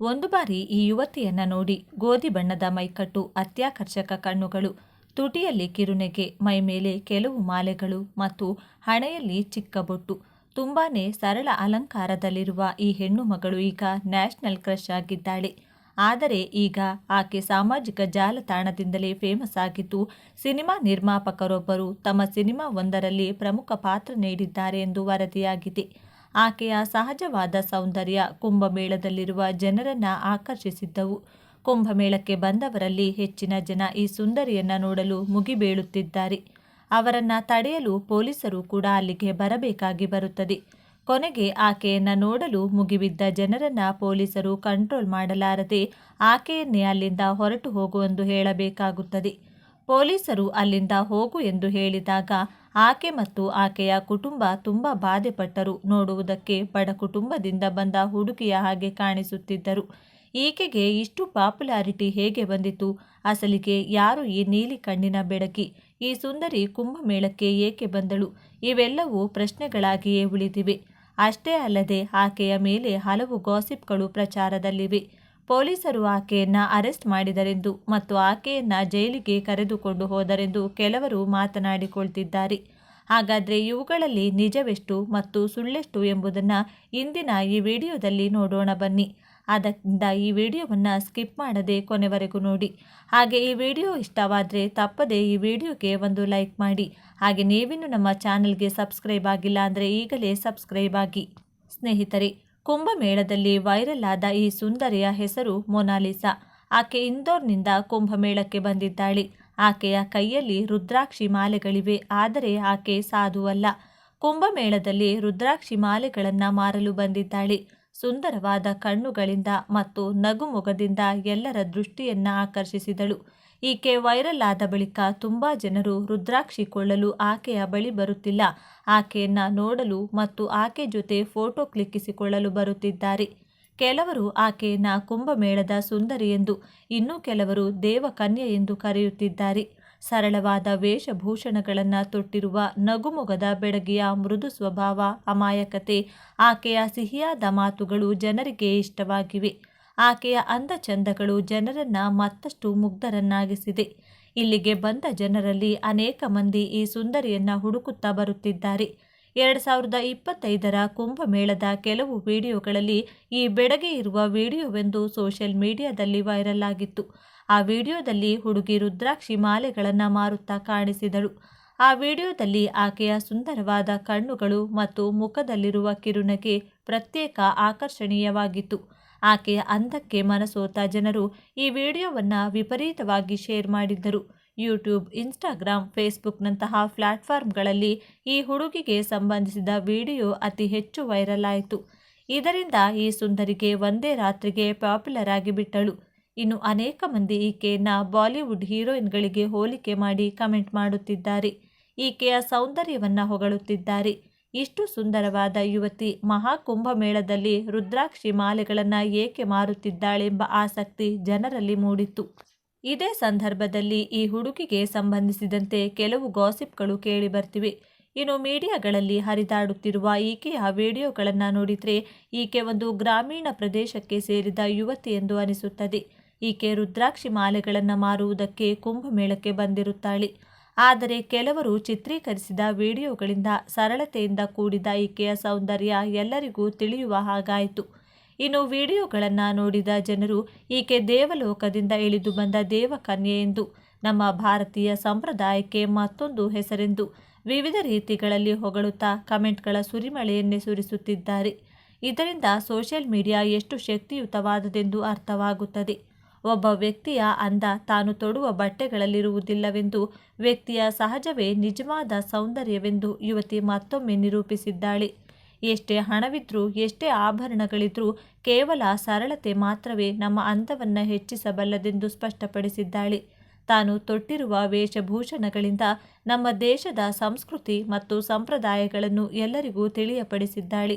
ಒಂದು ಬಾರಿ ಈ ಯುವತಿಯನ್ನ ನೋಡಿ ಗೋಧಿ ಬಣ್ಣದ ಮೈಕಟ್ಟು, ಅತ್ಯಾಕರ್ಷಕ ಕಣ್ಣುಗಳು, ತುಟಿಯಲ್ಲಿ ಕಿರುನೆಗೆ ಮೈಮೇಲೆ ಕೆಲವು ಮಾಲೆಗಳು ಮತ್ತು ಹಣೆಯಲ್ಲಿ ಚಿಕ್ಕ ಬೊಟ್ಟು. ತುಂಬಾನೇ ಸರಳ ಅಲಂಕಾರದಲ್ಲಿರುವ ಈ ಹೆಣ್ಣು ಮಗಳು ಈಗ ನ್ಯಾಷನಲ್ ಕ್ರಶ್ ಆಗಿದ್ದಾಳೆ. ಆದರೆ ಈಗ ಆಕೆ ಸಾಮಾಜಿಕ ಜಾಲತಾಣದಿಂದಲೇ ಫೇಮಸ್ ಆಗಿದ್ದು, ಸಿನಿಮಾ ನಿರ್ಮಾಪಕರೊಬ್ಬರು ತಮ್ಮ ಸಿನಿಮಾ ಒಂದರಲ್ಲಿ ಪ್ರಮುಖ ಪಾತ್ರ ನೀಡಿದ್ದಾರೆ ಎಂದು ವರದಿಯಾಗಿದೆ. ಆಕೆಯ ಸಹಜವಾದ ಸೌಂದರ್ಯ ಕುಂಭಮೇಳದಲ್ಲಿರುವ ಜನರನ್ನ ಆಕರ್ಷಿಸಿದ್ದವು. ಕುಂಭಮೇಳಕ್ಕೆ ಬಂದವರಲ್ಲಿ ಹೆಚ್ಚಿನ ಜನ ಈ ಸುಂದರಿಯನ್ನ ನೋಡಲು ಮುಗಿಬೀಳುತ್ತಿದ್ದಾರೆ. ಅವರನ್ನ ತಡೆಯಲು ಪೊಲೀಸರು ಕೂಡ ಅಲ್ಲಿಗೆ ಬರಬೇಕಾಗಿ ಬರುತ್ತದೆ. ಕೊನೆಗೆ ಆಕೆಯನ್ನ ನೋಡಲು ಮುಗಿಬಿದ್ದ ಜನರನ್ನ ಪೊಲೀಸರು ಕಂಟ್ರೋಲ್ ಮಾಡಲಾರದೆ ಆಕೆಯನ್ನೇ ಅಲ್ಲಿಂದ ಹೊರಟು ಹೋಗುವಂದು ಹೇಳಬೇಕಾಗುತ್ತದೆ. ಪೊಲೀಸರು ಅಲ್ಲಿಂದ ಹೋಗು ಎಂದು ಹೇಳಿದಾಗ ಆಕೆ ಮತ್ತು ಆಕೆಯ ಕುಟುಂಬ ತುಂಬ ಬಾಧೆಪಟ್ಟರು. ನೋಡುವುದಕ್ಕೆ ಬಡ ಕುಟುಂಬದಿಂದ ಬಂದ ಹುಡುಗಿಯ ಹಾಗೆ ಕಾಣಿಸುತ್ತಿದ್ದರು. ಈಕೆಗೆ ಇಷ್ಟು ಪಾಪ್ಯುಲಾರಿಟಿ ಹೇಗೆ ಬಂದಿತು? ಅಸಲಿಗೆ ಯಾರು ಈ ನೀಲಿ ಕಣ್ಣಿನ ಬೆಡಕಿ? ಈ ಸುಂದರಿ ಕುಂಭಮೇಳಕ್ಕೆ ಏಕೆ ಬಂದಳು? ಇವೆಲ್ಲವೂ ಪ್ರಶ್ನೆಗಳಾಗಿಯೇ ಉಳಿದಿವೆ. ಅಷ್ಟೇ ಅಲ್ಲದೆ ಆಕೆಯ ಮೇಲೆ ಹಲವು ಗಾಸಿಪ್ಗಳು ಪ್ರಚಾರದಲ್ಲಿವೆ. ಪೊಲೀಸರು ಆಕೆಯನ್ನು ಅರೆಸ್ಟ್ ಮಾಡಿದರೆಂದು ಮತ್ತು ಆಕೆಯನ್ನು ಜೈಲಿಗೆ ಕರೆದುಕೊಂಡು ಹೋದರೆಂದು ಕೆಲವರು ಮಾತನಾಡಿಕೊಳ್ತಿದ್ದಾರೆ. ಹಾಗಾದರೆ ಇವುಗಳಲ್ಲಿ ನಿಜವೆಷ್ಟು ಮತ್ತು ಸುಳ್ಳೆಷ್ಟು ಎಂಬುದನ್ನು ಇಂದಿನ ಈ ವಿಡಿಯೋದಲ್ಲಿ ನೋಡೋಣ ಬನ್ನಿ. ಆದ್ದರಿಂದ ಈ ವಿಡಿಯೋವನ್ನು ಸ್ಕಿಪ್ ಮಾಡದೆ ಕೊನೆವರೆಗೂ ನೋಡಿ. ಹಾಗೆ ಈ ವಿಡಿಯೋ ಇಷ್ಟವಾದರೆ ತಪ್ಪದೆ ಈ ವಿಡಿಯೋಗೆ ಒಂದು ಲೈಕ್ ಮಾಡಿ. ಹಾಗೆ ನೀವಿನ್ನು ನಮ್ಮ ಚಾನಲ್ಗೆ ಸಬ್ಸ್ಕ್ರೈಬ್ ಆಗಿಲ್ಲ ಅಂದರೆ ಈಗಲೇ ಸಬ್ಸ್ಕ್ರೈಬ್ ಆಗಿ. ಸ್ನೇಹಿತರೆ ಕುಂಭಮೇಳದಲ್ಲಿ ವೈರಲ್ ಆದ ಈ ಸುಂದರಿಯ ಹೆಸರು ಮೊನಾಲಿಸಾ. ಆಕೆ ಇಂದೋರ್ನಿಂದ ಕುಂಭಮೇಳಕ್ಕೆ ಬಂದಿದ್ದಾಳೆ. ಆಕೆಯ ಕೈಯಲ್ಲಿ ರುದ್ರಾಕ್ಷಿ ಮಾಲೆಗಳಿವೆ, ಆದರೆ ಆಕೆ ಸಾಧುವಲ್ಲ. ಕುಂಭಮೇಳದಲ್ಲಿ ರುದ್ರಾಕ್ಷಿ ಮಾಲೆಗಳನ್ನು ಮಾರಲು ಬಂದಿದ್ದಾಳೆ. ಸುಂದರವಾದ ಕಣ್ಣುಗಳಿಂದ ಮತ್ತು ನಗುಮೊಗದಿಂದ ಎಲ್ಲರ ದೃಷ್ಟಿಯನ್ನು ಆಕರ್ಷಿಸಿದಳು. ಈಕೆ ವೈರಲ್ ಆದ ಬಳಿಕ ತುಂಬ ಜನರು ರುದ್ರಾಕ್ಷಿ ಕೊಳ್ಳಲು ಆಕೆಯ ಬಳಿ ಬರುತ್ತಿಲ್ಲ. ಆಕೆಯನ್ನು ನೋಡಲು ಮತ್ತು ಆಕೆ ಜೊತೆ ಫೋಟೋ ಕ್ಲಿಕ್ಕಿಸಿಕೊಳ್ಳಲು ಬರುತ್ತಿದ್ದಾರೆ. ಕೆಲವರು ಆಕೆಯನ್ನು ಕುಂಭಮೇಳದ ಸುಂದರಿ ಎಂದು, ಇನ್ನೂ ಕೆಲವರು ದೇವಕನ್ಯೆ ಎಂದು ಕರೆಯುತ್ತಿದ್ದಾರೆ. ಸರಳವಾದ ವೇಷಭೂಷಣಗಳನ್ನು ತೊಟ್ಟಿರುವ ನಗುಮೊಗದ ಬೆಡಗಿಯ ಮೃದು ಸ್ವಭಾವ, ಅಮಾಯಕತೆ, ಆಕೆಯ ಸಿಹಿಯಾದ ಮಾತುಗಳು ಜನರಿಗೆ ಇಷ್ಟವಾಗಿವೆ. ಆಕೆಯ ಅಂದ ಚಂದಗಳು ಜನರನ್ನ ಮತ್ತಷ್ಟು ಮುಗ್ಧರನ್ನಾಗಿಸಿದೆ. ಇಲ್ಲಿಗೆ ಬಂದ ಜನರಲ್ಲಿ ಅನೇಕ ಮಂದಿ ಈ ಸುಂದರಿಯನ್ನ ಹುಡುಕುತ್ತಾ ಬರುತ್ತಿದ್ದಾರೆ. ಎರಡು ಸಾವಿರದ ಇಪ್ಪತ್ತೈದರ ಕುಂಭಮೇಳದ ಕೆಲವು ವಿಡಿಯೋಗಳಲ್ಲಿ ಈ ಬೆಡಗೆ ಇರುವ ವಿಡಿಯೋವೆಂದು ಸೋಷಿಯಲ್ ಮೀಡಿಯಾದಲ್ಲಿ ವೈರಲ್ ಆಗಿತ್ತು. ಆ ವಿಡಿಯೋದಲ್ಲಿ ಹುಡುಗಿ ರುದ್ರಾಕ್ಷಿ ಮಾಲೆಗಳನ್ನು ಮಾರುತ್ತಾ ಕಾಣಿಸಿದಳು. ಆ ವಿಡಿಯೋದಲ್ಲಿ ಆಕೆಯ ಸುಂದರವಾದ ಕಣ್ಣುಗಳು ಮತ್ತು ಮುಖದಲ್ಲಿರುವ ಕಿರುನಗೆ ಪ್ರತ್ಯೇಕ ಆಕರ್ಷಣೀಯವಾಗಿತ್ತು. ಆಕೆಯ ಅಂದಕ್ಕೆ ಮನಸೋತ ಜನರು ಈ ವಿಡಿಯೋವನ್ನು ವಿಪರೀತವಾಗಿ ಶೇರ್ ಮಾಡಿದ್ದರು. ಯೂಟ್ಯೂಬ್, ಇನ್ಸ್ಟಾಗ್ರಾಮ್, ಫೇಸ್ಬುಕ್ನಂತಹ ಪ್ಲಾಟ್ಫಾರ್ಮ್ಗಳಲ್ಲಿ ಈ ಹುಡುಗಿಗೆ ಸಂಬಂಧಿಸಿದ ವಿಡಿಯೋ ಅತಿ ಹೆಚ್ಚು ವೈರಲ್ ಆಯಿತು. ಇದರಿಂದ ಈ ಸುಂದರಿಗೆ ಒಂದೇ ರಾತ್ರಿಗೆ ಪಾಪ್ಯುಲರ್ ಆಗಿ ಬಿಟ್ಟಳು. ಇನ್ನು ಅನೇಕ ಮಂದಿ ಈಕೆಯನ್ನು ಬಾಲಿವುಡ್ ಹೀರೋಯಿನ್ಗಳಿಗೆ ಹೋಲಿಕೆ ಮಾಡಿ ಕಮೆಂಟ್ ಮಾಡುತ್ತಿದ್ದಾರೆ. ಈಕೆಯ ಸೌಂದರ್ಯವನ್ನು ಹೊಗಳುತ್ತಿದ್ದಾರೆ. ಇಷ್ಟು ಸುಂದರವಾದ ಯುವತಿ ಮಹಾಕುಂಭಮೇಳದಲ್ಲಿ ರುದ್ರಾಕ್ಷಿ ಮಾಲೆಗಳನ್ನು ಏಕೆ ಮಾರುತ್ತಿದ್ದಾಳೆಂಬ ಆಸಕ್ತಿ ಜನರಲ್ಲಿ ಮೂಡಿತ್ತು. ಇದೇ ಸಂದರ್ಭದಲ್ಲಿ ಈ ಹುಡುಗಿಗೆ ಸಂಬಂಧಿಸಿದಂತೆ ಕೆಲವು ಗಾಸಿಪ್ಗಳು ಕೇಳಿಬರ್ತಿವೆ ಇನ್ನು ಮೀಡಿಯಾಗಳಲ್ಲಿ ಹರಿದಾಡುತ್ತಿರುವ ಈಕೆಯ ವಿಡಿಯೋಗಳನ್ನು ನೋಡಿದರೆ ಈಕೆ ಒಂದು ಗ್ರಾಮೀಣ ಪ್ರದೇಶಕ್ಕೆ ಸೇರಿದ ಯುವತಿ ಎಂದು ಅನಿಸುತ್ತದೆ. ಈಕೆ ರುದ್ರಾಕ್ಷಿ ಮಾಲೆಗಳನ್ನು ಮಾರುವುದಕ್ಕೆ ಕುಂಭಮೇಳಕ್ಕೆ ಬಂದಿರುತ್ತಾಳೆ. ಆದರೆ ಕೆಲವರು ಚಿತ್ರೀಕರಿಸಿದ ವಿಡಿಯೋಗಳಿಂದ ಸರಳತೆಯಿಂದ ಕೂಡಿದ ಈಕೆಯ ಸೌಂದರ್ಯ ಎಲ್ಲರಿಗೂ ತಿಳಿಯುವ ಹಾಗಾಯಿತು. ಇನ್ನು ವಿಡಿಯೋಗಳನ್ನು ನೋಡಿದ ಜನರು ಈಕೆ ದೇವಲೋಕದಿಂದ ಇಳಿದು ಬಂದ ದೇವಕನ್ಯೆ ಎಂದು, ನಮ್ಮ ಭಾರತೀಯ ಸಂಪ್ರದಾಯಕ್ಕೆ ಮತ್ತೊಂದು ಹೆಸರೆಂದು ವಿವಿಧ ರೀತಿಗಳಲ್ಲಿ ಹೊಗಳುತ್ತಾ ಕಮೆಂಟ್ಗಳ ಸುರಿಮಳೆಯನ್ನೇ ಸುರಿಸುತ್ತಿದ್ದಾರೆ. ಇದರಿಂದ ಸೋಷಿಯಲ್ ಮೀಡಿಯಾ ಎಷ್ಟು ಶಕ್ತಿಯುತವಾದದೆಂದು ಅರ್ಥವಾಗುತ್ತದೆ. ಒಬ್ಬ ವ್ಯಕ್ತಿಯ ಅಂದ ತಾನು ತೊಡುವ ಬಟ್ಟೆಗಳಲ್ಲಿರುವುದಿಲ್ಲವೆಂದು, ವ್ಯಕ್ತಿಯ ಸಹಜವೇ ನಿಜವಾದ ಸೌಂದರ್ಯವೆಂದು ಯುವತಿ ಮತ್ತೊಮ್ಮೆ ನಿರೂಪಿಸಿದ್ದಾಳೆ. ಎಷ್ಟೇ ಹಣವಿದ್ರೂ, ಎಷ್ಟೇ ಆಭರಣಗಳಿದ್ರೂ ಕೇವಲ ಸರಳತೆ ಮಾತ್ರವೇ ನಮ್ಮ ಅಂದವನ್ನು ಹೆಚ್ಚಿಸಬಲ್ಲದೆಂದು ಸ್ಪಷ್ಟಪಡಿಸಿದ್ದಾಳೆ. ತಾನು ತೊಟ್ಟಿರುವ ವೇಷಭೂಷಣಗಳಿಂದ ನಮ್ಮ ದೇಶದ ಸಂಸ್ಕೃತಿ ಮತ್ತು ಸಂಪ್ರದಾಯಗಳನ್ನು ಎಲ್ಲರಿಗೂ ತಿಳಿಯಪಡಿಸಿದ್ದಾಳೆ.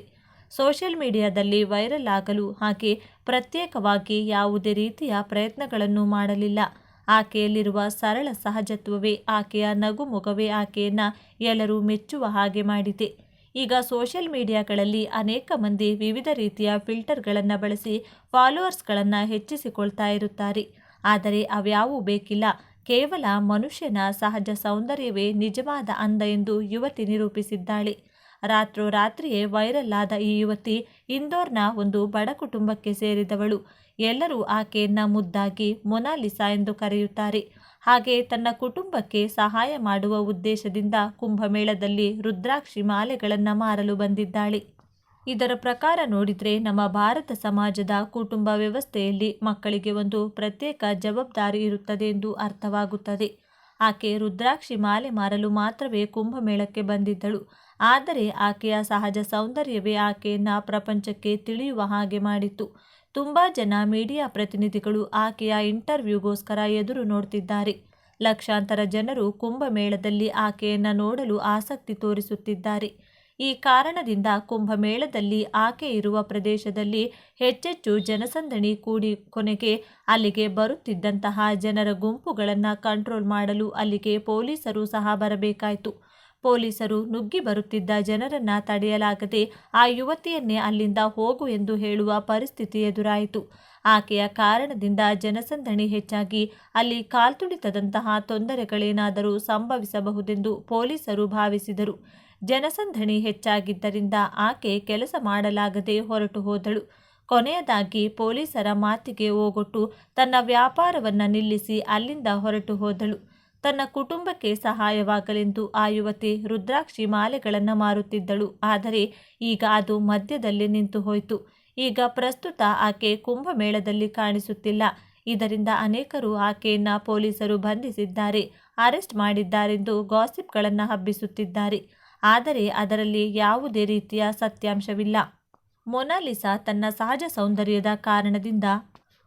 ಸೋಷಿಯಲ್ ಮೀಡಿಯಾದಲ್ಲಿ ವೈರಲ್ ಆಗಲು ಆಕೆ ಪ್ರತ್ಯೇಕವಾಗಿ ಯಾವುದೇ ರೀತಿಯ ಪ್ರಯತ್ನಗಳನ್ನು ಮಾಡಲಿಲ್ಲ. ಆಕೆಯಲ್ಲಿರುವ ಸರಳ ಸಹಜತ್ವವೇ ಆಕೆಯ ನಗುಮೊಗವೇ ಆಕೆಯನ್ನು ಎಲ್ಲರೂ ಮೆಚ್ಚುವ ಹಾಗೆ ಮಾಡಿದೆ. ಈಗ ಸೋಷಿಯಲ್ ಮೀಡಿಯಾಗಳಲ್ಲಿ ಅನೇಕ ಮಂದಿ ವಿವಿಧ ರೀತಿಯ ಫಿಲ್ಟರ್ಗಳನ್ನು ಬಳಸಿ ಫಾಲೋವರ್ಸ್ಗಳನ್ನು ಹೆಚ್ಚಿಸಿಕೊಳ್ತಾ ಇರುತ್ತಾರೆ. ಆದರೆ ಅವ್ಯಾವೂ ಬೇಕಿಲ್ಲ. ಕೇವಲ ಮನುಷ್ಯನ ಸಹಜ ಸೌಂದರ್ಯವೇ ನಿಜವಾದ ಅಂದ ಎಂದು ಯುವತಿ ನಿರೂಪಿಸಿದ್ದಾಳೆ. ರಾತ್ರೋರಾತ್ರಿಯೇ ವೈರಲ್ ಆದ ಈ ಯುವತಿ ಇಂದೋರ್ನ ಒಂದು ಬಡ ಕುಟುಂಬಕ್ಕೆ ಸೇರಿದವಳು. ಎಲ್ಲರೂ ಆಕೆಯನ್ನ ಮುದ್ದಾಗಿ ಮೊನಾಲಿಸಾ ಎಂದು ಕರೆಯುತ್ತಾರೆ. ಹಾಗೆ ತನ್ನ ಕುಟುಂಬಕ್ಕೆ ಸಹಾಯ ಮಾಡುವ ಉದ್ದೇಶದಿಂದ ಕುಂಭಮೇಳದಲ್ಲಿ ರುದ್ರಾಕ್ಷಿ ಮಾಲೆಗಳನ್ನು ಮಾರಲು ಬಂದಿದ್ದಾಳೆ. ಇದರ ಪ್ರಕಾರ ನೋಡಿದರೆ ನಮ್ಮ ಭಾರತ ಸಮಾಜದ ಕುಟುಂಬ ವ್ಯವಸ್ಥೆಯಲ್ಲಿ ಮಕ್ಕಳಿಗೆ ಒಂದು ಪ್ರತ್ಯೇಕ ಜವಾಬ್ದಾರಿ ಇರುತ್ತದೆ ಎಂದು ಅರ್ಥವಾಗುತ್ತದೆ. ಆಕೆ ರುದ್ರಾಕ್ಷಿ ಮಾಲೆ ಮಾರಲು ಮಾತ್ರವೇ ಕುಂಭಮೇಳಕ್ಕೆ ಬಂದಿದ್ದಳು. ಆದರೆ ಆಕೆಯ ಸಹಜ ಸೌಂದರ್ಯವೇ ಆಕೆಯನ್ನ ಪ್ರಪಂಚಕ್ಕೆ ತಿಳಿಯುವ ಹಾಗೆ ಮಾಡಿತ್ತು. ತುಂಬ ಜನ ಮೀಡಿಯಾ ಪ್ರತಿನಿಧಿಗಳು ಆಕೆಯ ಇಂಟರ್ವ್ಯೂಗೋಸ್ಕರ ಎದುರು ನೋಡ್ತಿದ್ದಾರೆ. ಲಕ್ಷಾಂತರ ಜನರು ಕುಂಭಮೇಳದಲ್ಲಿ ಆಕೆಯನ್ನು ನೋಡಲು ಆಸಕ್ತಿ ತೋರಿಸುತ್ತಿದ್ದಾರೆ. ಈ ಕಾರಣದಿಂದ ಕುಂಭಮೇಳದಲ್ಲಿ ಆಕೆ ಇರುವ ಪ್ರದೇಶದಲ್ಲಿ ಹೆಚ್ಚೆಚ್ಚು ಜನಸಂದಣಿ ಕೂಡಿ ಕೊನೆಗೆ ಅಲ್ಲಿಗೆ ಬರುತ್ತಿದ್ದಂತಹ ಜನರ ಗುಂಪುಗಳನ್ನು ಕಂಟ್ರೋಲ್ ಮಾಡಲು ಅಲ್ಲಿಗೆ ಪೊಲೀಸರು ಸಹ ಬರಬೇಕಾಯಿತು. ಪೊಲೀಸರು ನುಗ್ಗಿ ಬರುತ್ತಿದ್ದ ಜನರನ್ನ ತಡೆಯಲಾಗದೆ ಆ ಯುವತಿಯನ್ನೇ ಅಲ್ಲಿಂದ ಹೋಗು ಎಂದು ಹೇಳುವ ಪರಿಸ್ಥಿತಿ ಎದುರಾಯಿತು. ಆಕೆಯ ಕಾರಣದಿಂದ ಜನಸಂದಣಿ ಹೆಚ್ಚಾಗಿ ಅಲ್ಲಿ ಕಾಲ್ತುಳಿತದಂತಹ ತೊಂದರೆಗಳೇನಾದರೂ ಸಂಭವಿಸಬಹುದೆಂದು ಪೊಲೀಸರು ಭಾವಿಸಿದರು. ಜನಸಂದಣಿ ಹೆಚ್ಚಾಗಿದ್ದರಿಂದ ಆಕೆ ಕೆಲಸ ಮಾಡಲಾಗದೆ ಹೊರಟು ಹೋದಳು. ಕೊನೆಯದಾಗಿ ಪೊಲೀಸರ ಮಾತಿಗೆ ಓಗೊಟ್ಟು ತನ್ನ ವ್ಯಾಪಾರವನ್ನು ನಿಲ್ಲಿಸಿ ಅಲ್ಲಿಂದ ಹೊರಟು ಹೋದಳು. ತನ್ನ ಕುಟುಂಬಕ್ಕೆ ಸಹಾಯವಾಗಲೆಂದು ಆ ಯುವತಿ ರುದ್ರಾಕ್ಷಿ ಮಾಲೆಗಳನ್ನು ಮಾರುತ್ತಿದ್ದಳು. ಆದರೆ ಈಗ ಅದು ಮಧ್ಯದಲ್ಲಿ ನಿಂತು ಹೋಯಿತು. ಈಗ ಪ್ರಸ್ತುತ ಆಕೆ ಕುಂಭಮೇಳದಲ್ಲಿ ಕಾಣಿಸುತ್ತಿಲ್ಲ. ಇದರಿಂದ ಅನೇಕರು ಆಕೆಯನ್ನು ಪೊಲೀಸರು ಬಂಧಿಸಿದ್ದಾರೆ, ಅರೆಸ್ಟ್ ಮಾಡಿದ್ದಾರೆಂದು ಗಾಸಿಪ್ಗಳನ್ನು ಹಬ್ಬಿಸುತ್ತಿದ್ದಾರೆ. ಆದರೆ ಅದರಲ್ಲಿ ಯಾವುದೇ ರೀತಿಯ ಸತ್ಯಾಂಶವಿಲ್ಲ. ಮೊನಾಲಿಸಾ ತನ್ನ ಸಹಜ ಸೌಂದರ್ಯದ ಕಾರಣದಿಂದ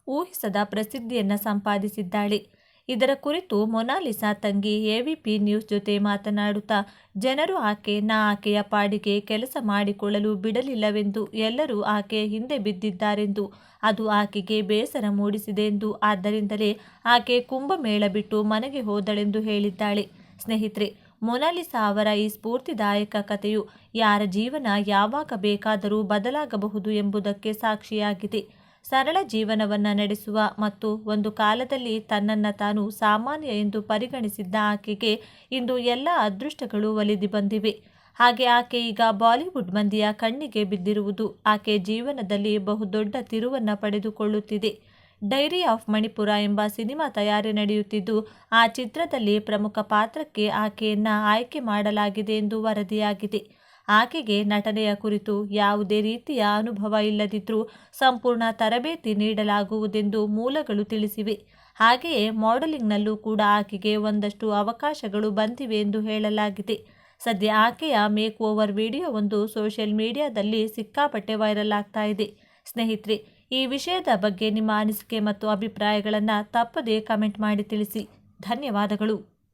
ಊಹಿಸದ ಪ್ರಸಿದ್ಧಿಯನ್ನು ಸಂಪಾದಿಸಿದ್ದಾಳೆ. ಇದರ ಕುರಿತು ಮೊನಾಲಿಸಾ ತಂಗಿ ಎವಿಪಿ ನ್ಯೂಸ್ ಜೊತೆ ಮಾತನಾಡುತ್ತಾ, ಜನರು ಆಕೆ ನಾ ಆಕೆಯ ಪಾಡಿಗೆ ಕೆಲಸ ಮಾಡಿಕೊಳ್ಳಲು ಬಿಡಲಿಲ್ಲವೆಂದು ಎಲ್ಲರೂ ಆಕೆಯ ಹಿಂದೆ ಬಿದ್ದಿದ್ದಾರೆಂದು, ಅದು ಆಕೆಗೆ ಬೇಸರ ಮೂಡಿಸಿದೆ ಎಂದು, ಆದ್ದರಿಂದಲೇ ಆಕೆ ಕುಂಭಮೇಳ ಬಿಟ್ಟು ಮನೆಗೆ ಹೋದಳೆಂದು ಹೇಳಿದ್ದಾಳೆ. ಸ್ನೇಹಿತರೆ ಮೊನಾಲಿಸಾ ಅವರ ಈ ಸ್ಫೂರ್ತಿದಾಯಕ ಕಥೆಯು ಯಾರ ಜೀವನ ಯಾವಾಗ ಬೇಕಾದರೂ ಬದಲಾಗಬಹುದು ಎಂಬುದಕ್ಕೆ ಸಾಕ್ಷಿಯಾಗಿದೆ. ಸರಳ ಜೀವನವನ್ನು ನಡೆಸುವ ಮತ್ತು ಒಂದು ಕಾಲದಲ್ಲಿ ತನ್ನನ್ನು ತಾನು ಸಾಮಾನ್ಯ ಎಂದು ಪರಿಗಣಿಸಿದ್ದ ಆಕೆಗೆ ಇಂದು ಎಲ್ಲ ಅದೃಷ್ಟಗಳು ಒಲಿದು ಬಂದಿವೆ. ಹಾಗೆ ಆಕೆ ಈಗ ಬಾಲಿವುಡ್ ಮಂದಿಯ ಕಣ್ಣಿಗೆ ಬಿದ್ದಿರುವುದು ಆಕೆ ಜೀವನದಲ್ಲಿ ಬಹುದೊಡ್ಡ ತಿರುವನ್ನು ಪಡೆದುಕೊಳ್ಳುತ್ತಿದೆ. ಡೈರಿ ಆಫ್ ಮಣಿಪುರ ಎಂಬ ಸಿನಿಮಾ ತಯಾರಿ ನಡೆಯುತ್ತಿದ್ದು, ಆ ಚಿತ್ರದಲ್ಲಿ ಪ್ರಮುಖ ಪಾತ್ರಕ್ಕೆ ಆಕೆಯನ್ನ ಆಯ್ಕೆ ಮಾಡಲಾಗಿದೆ ಎಂದು ವರದಿಯಾಗಿದೆ. ಆಕೆಗೆ ನಟನೆಯ ಕುರಿತು ಯಾವುದೇ ರೀತಿಯ ಅನುಭವ ಇಲ್ಲದಿದ್ದರೂ ಸಂಪೂರ್ಣ ತರಬೇತಿ ನೀಡಲಾಗುವುದೆಂದು ಮೂಲಗಳು ತಿಳಿಸಿವೆ. ಹಾಗೆಯೇ ಮಾಡೆಲಿಂಗ್ನಲ್ಲೂ ಕೂಡ ಆಕೆಗೆ ಒಂದಷ್ಟು ಅವಕಾಶಗಳು ಬಂದಿವೆ ಎಂದು ಹೇಳಲಾಗಿದೆ. ಸದ್ಯ ಆಕೆಯ ಮೇಕ್ ಓವರ್ ವಿಡಿಯೋ ಒಂದು ಸೋಷಿಯಲ್ ಮೀಡಿಯಾದಲ್ಲಿ ಸಿಕ್ಕಾಪಟ್ಟೆ ವೈರಲ್ ಆಗ್ತಾ ಇದೆ. ಸ್ನೇಹಿತರೆ ಈ ವಿಷಯದ ಬಗ್ಗೆ ನಿಮ್ಮ ಅನಿಸಿಕೆ ಮತ್ತು ಅಭಿಪ್ರಾಯಗಳನ್ನು ತಪ್ಪದೇ ಕಮೆಂಟ್ ಮಾಡಿ ತಿಳಿಸಿ. ಧನ್ಯವಾದಗಳು.